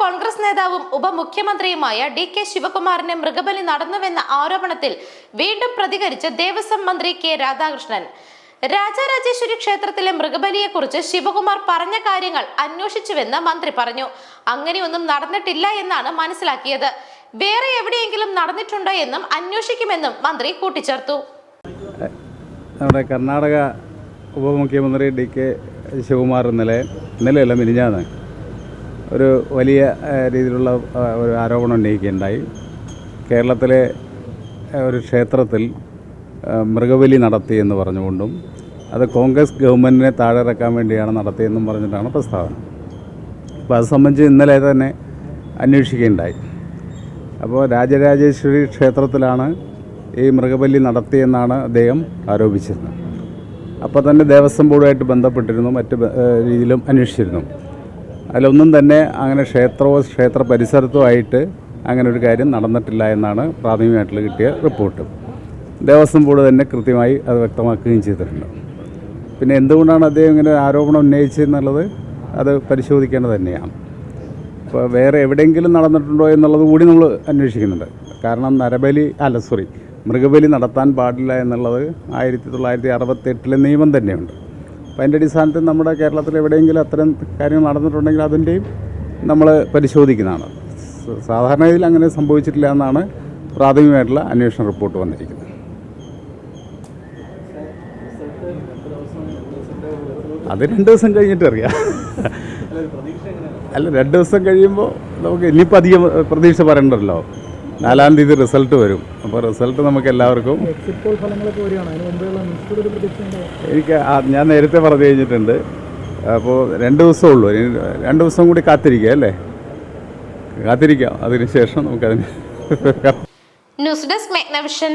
കോൺഗ്രസ് നേതാവും ഉപമുഖ്യമന്ത്രിയുമായ D K ശിവകുമാറിന് മൃഗബലി നടന്നുവെന്ന ആരോപണത്തിൽ വീണ്ടും പ്രതികരിച്ച ദേവസ്വം മന്ത്രി കെ രാധാകൃഷ്ണൻ. രാജരാജേശ്വരി ക്ഷേത്രത്തിലെ മൃഗബലിയെക്കുറിച്ച് ശിവകുമാർ പറഞ്ഞ കാര്യങ്ങൾ അന്വേഷിച്ചുവെന്ന് മന്ത്രി പറഞ്ഞു. അങ്ങനെയൊന്നും നടന്നിട്ടില്ല എന്നാണ് മനസ്സിലാക്കിയത്. വേറെ എവിടെയെങ്കിലും നടന്നിട്ടുണ്ടോ എന്നും അന്വേഷിക്കുമെന്നും മന്ത്രി കൂട്ടിച്ചേർത്തു. നമ്മുടെ കർണാടക ഉപമുഖ്യമന്ത്രി ഡി കെ ശിവകുമാർ ഇന്നലെ ഇന്നലെയല്ല മിനിഞ്ഞാന്ന് ഒരു വലിയ രീതിയിലുള്ള ഒരു ആരോപണം ഉന്നയിക്കുകയുണ്ടായി. കേരളത്തിലെ ഒരു ക്ഷേത്രത്തിൽ മൃഗബലി നടത്തി എന്ന് പറഞ്ഞുകൊണ്ടും അത് കോൺഗ്രസ് ഗവൺമെന്റിനെ താഴെ ഇറക്കാൻ വേണ്ടിയാണ് നടത്തിയെന്നും പറഞ്ഞിട്ടാണ് പ്രസ്താവന. അപ്പോൾ അത് സംബന്ധിച്ച് ഇന്നലെ തന്നെ അന്വേഷിക്കുകയുണ്ടായി. അപ്പോൾ രാജരാജേശ്വരി ക്ഷേത്രത്തിലാണ് ഈ മൃഗബലി നടത്തിയെന്നാണ് അദ്ദേഹം ആരോപിച്ചിരുന്നത് അപ്പോൾ തന്നെ ദേവസ്വം ബോർഡുമായിട്ട് ബന്ധപ്പെട്ടിരുന്നു മറ്റ് രീതിയിലും അന്വേഷിച്ചിരുന്നു. അതിലൊന്നും തന്നെ അങ്ങനെ ക്ഷേത്രമോ ക്ഷേത്ര പരിസരത്തോ ആയിട്ട് അങ്ങനെ ഒരു കാര്യം നടന്നിട്ടില്ല എന്നാണ് പ്രാഥമികമായിട്ടുള്ള കിട്ടിയ റിപ്പോർട്ട്. ദേവസ്വം ബോർഡ് തന്നെ കൃത്യമായി അത് വ്യക്തമാക്കുകയും ചെയ്തിട്ടുണ്ട്. പിന്നെ എന്തുകൊണ്ടാണ് അദ്ദേഹം ഇങ്ങനെ ആരോപണം ഉന്നയിച്ചതെന്നുള്ളത് അത് പരിശോധിക്കേണ്ടത് തന്നെയാണ്. അപ്പോൾ വേറെ എവിടെയെങ്കിലും നടന്നിട്ടുണ്ടോ എന്നുള്ളത് കൂടി നമ്മൾ അന്വേഷിക്കുന്നുണ്ട്. കാരണം നരബലി അല്ല സോറി മൃഗബലി നടത്താൻ പാടില്ല എന്നുള്ളത് ആയിരത്തി തൊള്ളായിരത്തി അറുപത്തെട്ടിലെ നിയമം തന്നെയുണ്ട്. അപ്പോൾ അതിന്റെ അടിസ്ഥാനത്തിൽ നമ്മുടെ കേരളത്തിൽ എവിടെയെങ്കിലും അത്തരം കാര്യങ്ങൾ നടന്നിട്ടുണ്ടെങ്കിൽ അതിന്റെയും നമ്മൾ പരിശോധിക്കുന്നതാണ്. സാധാരണ ഇതിൽ അങ്ങനെ സംഭവിച്ചിട്ടില്ല എന്നാണ് പ്രാഥമികമായിട്ടുള്ള അന്വേഷണ റിപ്പോർട്ട് വന്നിരിക്കുന്നത്. അത് രണ്ട് ദിവസം കഴിഞ്ഞിട്ട് അറിയാം. അല്ല രണ്ട് ദിവസം കഴിയുമ്പോൾ നമുക്ക് ഇനിയിപ്പോൾ അധികം പ്രതീക്ഷ പറയണ്ടല്ലോ നാലാം തീയതി റിസൾട്ട് വരും. അപ്പോൾ റിസൾട്ട് നമുക്ക് എല്ലാവർക്കും എനിക്ക് ഞാൻ നേരത്തെ പറഞ്ഞു കഴിഞ്ഞിട്ടുണ്ട്. അപ്പോൾ രണ്ട് ദിവസമേ ഉള്ളൂ. ഇനി രണ്ട് ദിവസം കൂടി കാത്തിരിക്കുക അല്ലേ? കാത്തിരിക്കാം. അതിനുശേഷം നമുക്കതിന് ന്യൂസ് ഡെസ്ക് മെഗ്നവിഷൻ.